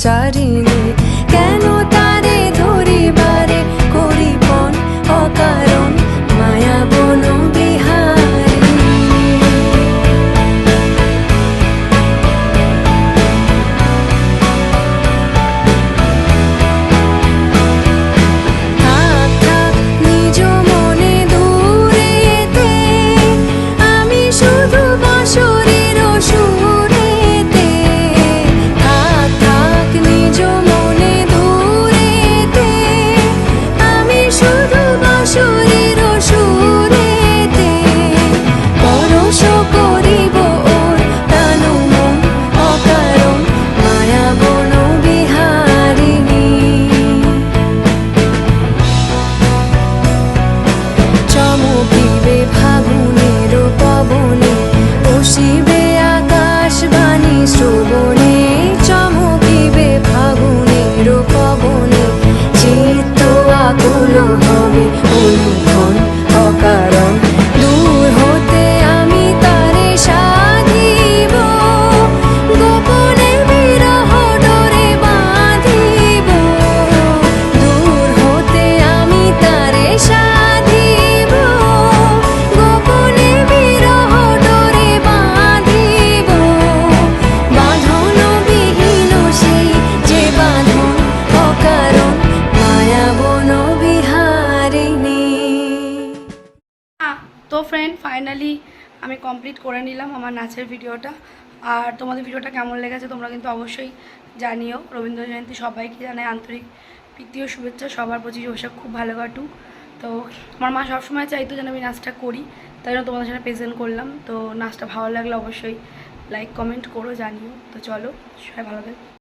ব্রহ্মচারিণী কেন তো friend finally আমি কমপ্লিট করে নিলাম আমার নাচের ভিডিওটা। আর তোমাদের ভিডিওটা কেমন লেগেছে তোমরা কিন্তু অবশ্যই জানিও। রবীন্দ্র জয়ন্তী সবাইকে জানাই আন্তরিক প্রীতি ও শুভেচ্ছা, সবার পঁচিশ বৈশাখ খুব ভালো কাটুক। তো আমার মা সবসময় চাইতো যেন আমি নাচটা করি, তাই জন্য তোমাদের সাথে প্রেজেন্ট করলাম। তো নাচটা ভালো লাগলে অবশ্যই লাইক কমেন্ট করো, জানিও। তো চলো, সবাই ভালো থাকো।